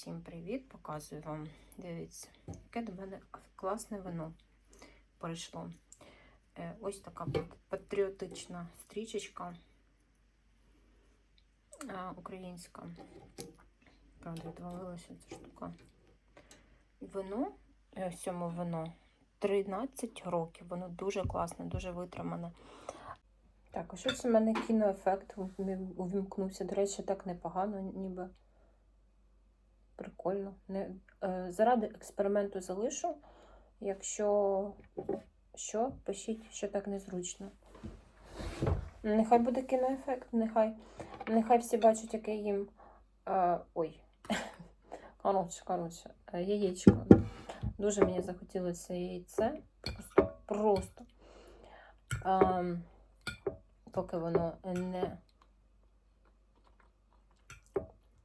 Всім привіт! Показую вам. Дивіться, яке до мене класне вино прийшло. Е, Ось така патріотична стрічечка е, українська. Правда, відвалилася ця штука. Вино, е, сьоме вино 13 років. Воно дуже класне, дуже витримане. Так, що це мене кіноефект увімкнувся? До речі, так непогано, ніби. Прикольно. Не, е, заради експерименту залишу. Якщо що, пишіть, що так незручно. Нехай буде кіноефект, нехай, нехай всі бачать, яке їм. Е, ой. Коротше, коротше, е, яєчко. Дуже мені захотілося яйце. Просто. просто. Ем, поки воно не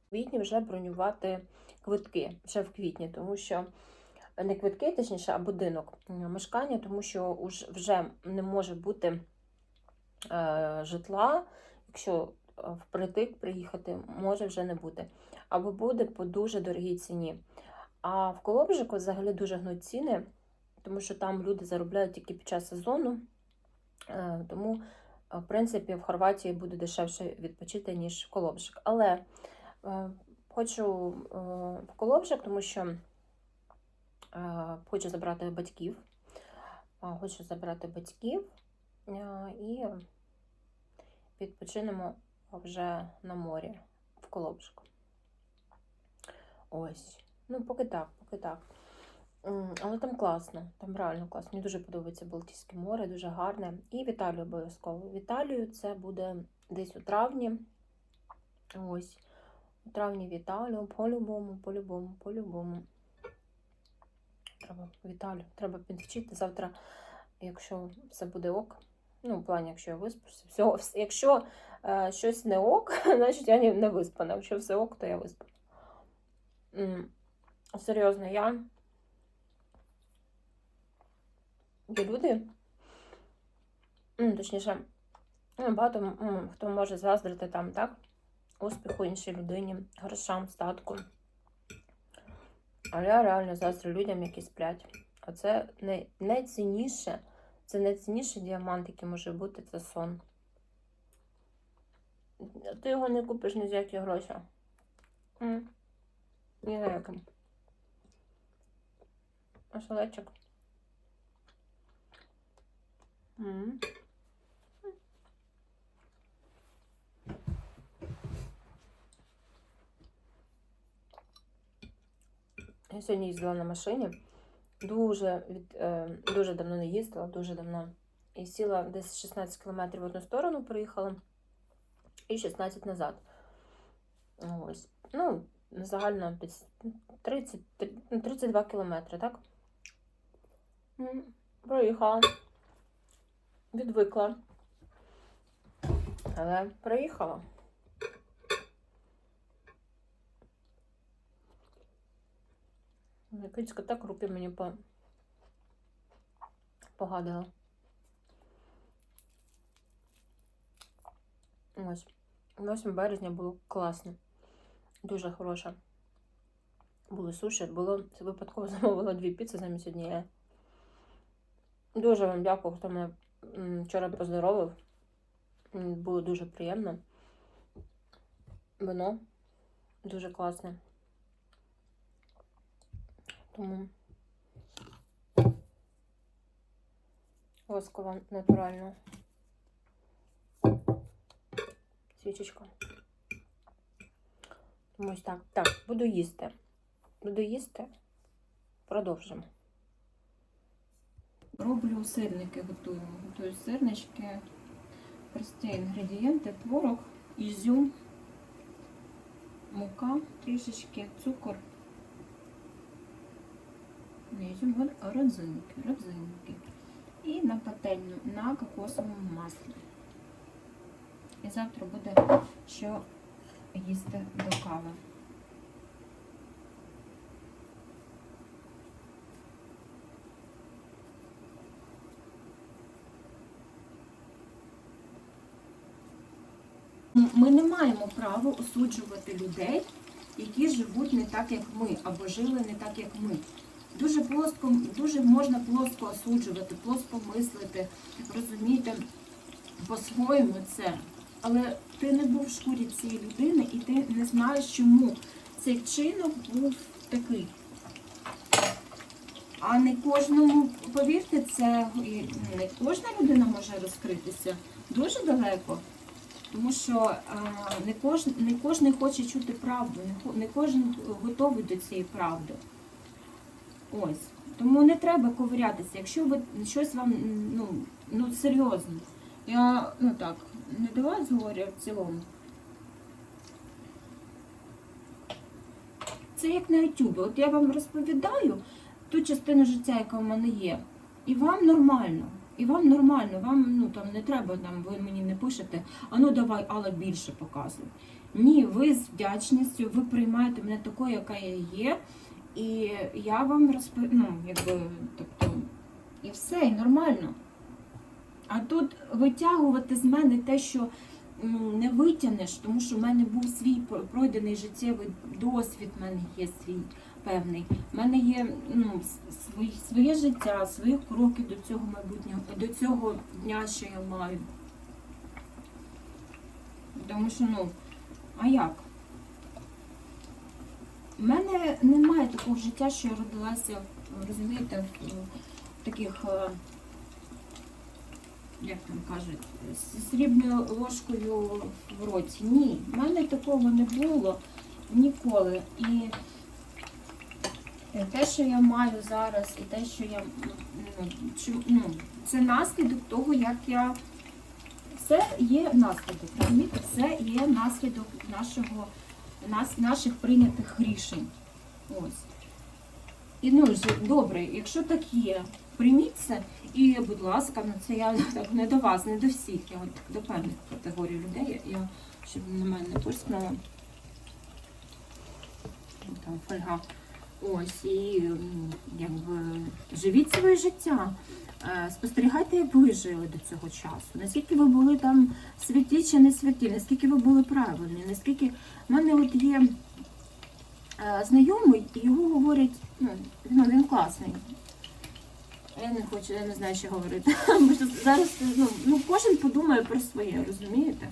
в квітні вже бронювати квитки ще в квітні, тому що не квитки, точніше, а будинок е, мешкання, тому що вже не може бути е, житла, якщо е, впритик приїхати, може вже не бути. Або буде по дуже дорогій ціні. А в Колобжику взагалі дуже гнуть ціни, тому що там люди заробляють тільки під час сезону. Е, тому, е, в принципі, в Хорватії буде дешевше відпочити, ніж в Колобжик. Але Е, Хочу е, в Колобжик, тому що е, хочу забрати батьків. Е, Хочу забрати батьків і відпочинемо вже на морі в Колобжик. Ось. Ну, поки так, поки так. Але там класно, там реально класно. Мені дуже подобається Балтійське море, дуже гарне. І в Італію обов'язково. В Італію це буде десь у травні. Ось. У травні в Італію, по-любому, по-любому, по-любому. Треба в Італію, треба підвчити завтра, якщо все буде ок. Ну, в плані, якщо я виспуся. Все, якщо е, щось не ок, значить я не, виспана. Якщо все ок, то я виспана. Серйозно, я. Є люди. Точніше, багато хто може заздрити там, так? Успіху іншій людині, грошам, статку. Але я реально заздрю людям, які сплять. А це най- найцінніше, це найцінніший діамант, який може бути, це сон. Ти його не купиш ні за які гроші. Ні за яким. А шалечок. Я сьогодні їздила на машині. Дуже від, е, дуже давно не їздила, дуже давно. І сіла десь 16 км в одну сторону, проїхала, і 16 назад. Ось. Ну, загально 30, ну, 32 кілометри, так? Проїхала. Відвикла. Але проїхала. Кицька так руки мені по... погадила. Ось. 8 березня було класно. Дуже хороше. Були суші, було випадково замовила дві піци замість однієї. Дуже вам дякую, хто мене вчора поздоровив. Було дуже приємно. Вино дуже класне. Тому ласково, натурально. Свічечка. Тому ось так. Так, буду їсти. Буду їсти. Продовжимо. Роблю сирники, готую. Готую сирнички. Прості інгредієнти, творог, ізюм, мука, трішечки, цукор. Не родзинки, родзинки. І на пательню на кокосовому маслі. І завтра буде що їсти до кави. Ми не маємо права осуджувати людей які живуть не так, як ми, або жили не так, як ми. Дуже плоско, дуже можна плоско осуджувати, плоско мислити, розуміти по-своєму це. Але ти не був в шкурі цієї людини і ти не знаєш, чому цей вчинок був такий. А не кожному, повірте, це не кожна людина може розкритися дуже далеко. Тому що а, не кожен не кожен хоче чути правду, не кожен готовий до цієї правди. Ось. Тому не треба ковирятися. Якщо ви щось вам ну, ну серйозно. Я ну так, не до вас говорю в цілому. Це як на YouTube. От я вам розповідаю ту частину життя, яка в мене є. І вам нормально. І вам нормально, вам ну там не треба там, ви мені не пишете, а ну давай, Алла більше показуй. Ні, ви з вдячністю, ви приймаєте мене такою, яка я є. І я вам розповідаю, ну, якби, тобто, і все, і нормально. А тут витягувати з мене те, що не витягнеш, тому що в мене був свій пройдений життєвий досвід, в мене є свій певний. У мене є ну, с- свої, своє життя, свої кроки до цього майбутнього, до цього дня, що я маю. Тому що, ну, а як? У мене немає такого життя, що я родилася, розумієте, в, таких, е, як там кажуть, з срібною ложкою в роті. Ні, в мене такого не було ніколи. І те, що я маю зараз, і те, що я ну, ну, це наслідок того, як я. Це є наслідок, розумієте? Це є наслідок нашого, нас, наших прийнятих рішень. Ось. І ну, добре, якщо так є, прийміть це. І, будь ласка, ну це я так не до вас, не до всіх. Я от до певних категорій людей, я, щоб на мене не писнуло. Там фольга. Ось, і якби живіть своє життя. Е, Спостерігайте, як ви жили до цього часу. Наскільки ви були там святі чи не святі, наскільки ви були правильні, наскільки в мене от є е, знайомий, і його говорять, ну, ну він класний. Я не хочу, я не знаю, що говорити. Зараз ну, ну, кожен подумає про своє, розумієте?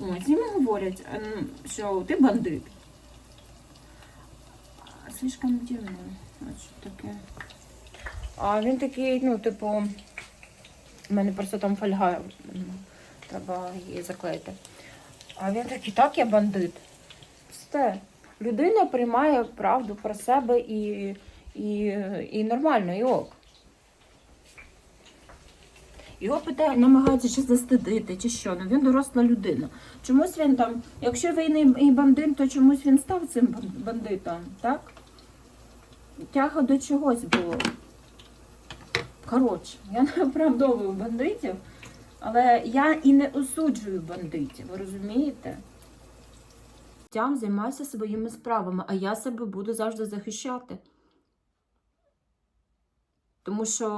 Ось, йому говорять, ем, що ти бандит. Слишком дивно. От таке. А він такий, ну, типу, у мене просто там фольга, треба її заклеїти. А він такий, так, я бандит. Все. Людина приймає правду про себе і, і, і нормально, і ок. Його питає, намагаються чи застидити, чи що. Ну він доросла людина. Чомусь він там, якщо він і бандит, то чомусь він став цим бандитом, так? Тяга до чогось було. Коротше, я не оправдовую бандитів, але я і не осуджую бандитів, ви розумієте? Тям займайся своїми справами, а я себе буду завжди захищати. Тому що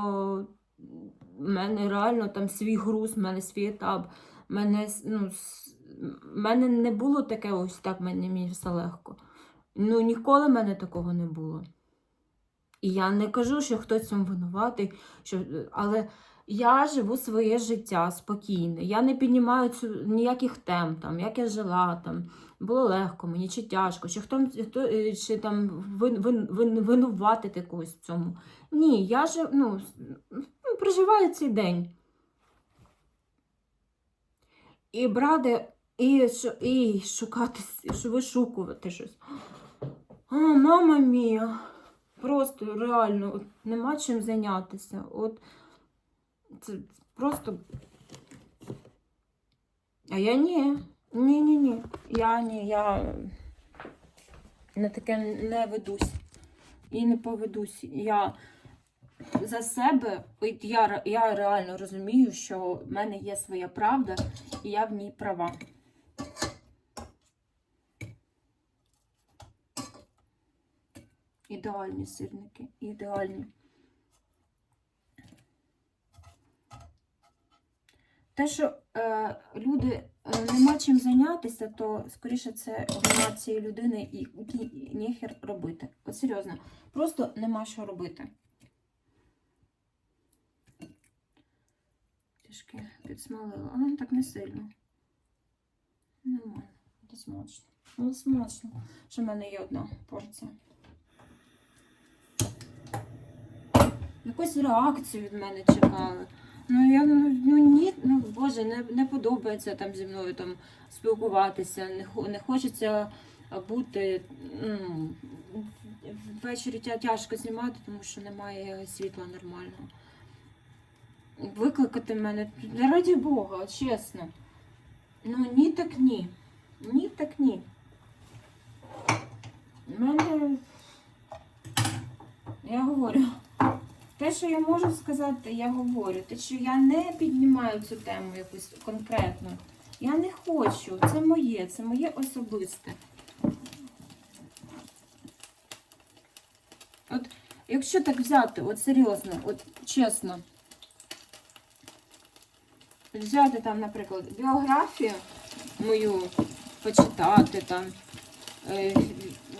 в мене реально там свій груз, в мене свій етап. Мене, ну, в мене не було таке ось так, мені все легко. Ну, ніколи в мене такого не було. І я не кажу, що хтось цьому винуватий, що... але я живу своє життя спокійне. Я не піднімаю цю, ніяких тем, там, як я жила, там, було легко мені чи тяжко, чи хто, хто е, чи там вин, вин, вин, винуватити когось в цьому. Ні, я ж ну, ну, проживаю цей день. І брати, і, і шукати, вишукувати щось. А, мама мія. Просто реально от, нема чим зайнятися. От це просто. А я ні. Ні, ні, ні. Я ні, я на таке не ведусь. І не поведусь. Я за себе, я, я реально розумію, що в мене є своя правда, і я в ній права. Ідеальні сирники, ідеальні. те, що е, люди е, нема чим зайнятися, то скоріше це вина цієї людини і ні- ніхер робити. От серйозно, просто нема що робити. Трішки підсмалила, але так не сильно. Нормально, буде смачно. Ну, смачно, що в мене є одна порція. Якусь реакцію від мене чекали. Ну я ну, ну ні, ну боже, не, не подобається там зі мною там спілкуватися, не, не хочеться бути. Ну, ввечері тяжко знімати, тому що немає світла нормального. Викликати мене не раді Бога, чесно. Ну ні, так ні. Ні, так ні. У мене. Я говорю. Те, що я можу сказати, я говорю. Те, що я не піднімаю цю тему якусь конкретну. Я не хочу. Це моє, це моє особисте. От якщо так взяти, от серйозно, от чесно. Взяти там, наприклад, біографію мою, почитати там. Е,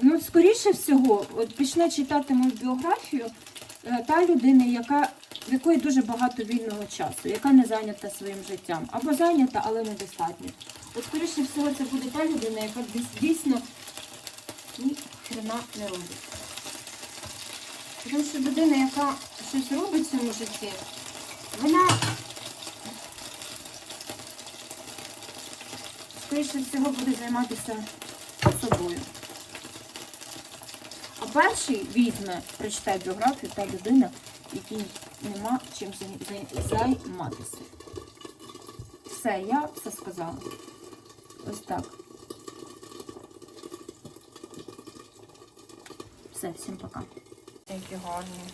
ну, скоріше всього, от почне читати мою біографію та людина, яка, в якої дуже багато вільного часу, яка не зайнята своїм життям. Або зайнята, але недостатньо. От, скоріше всього, це буде та людина, яка дійсно ні хрена не робить. Тому що людина, яка щось робить в цьому житті, вона скоріше всього буде займатися собою. А перший візьме, прочитає біографію та людина, якій нема чим зай- зай- займатися. Все, я все сказала. Ось так. Все, всім пока. Які гарні.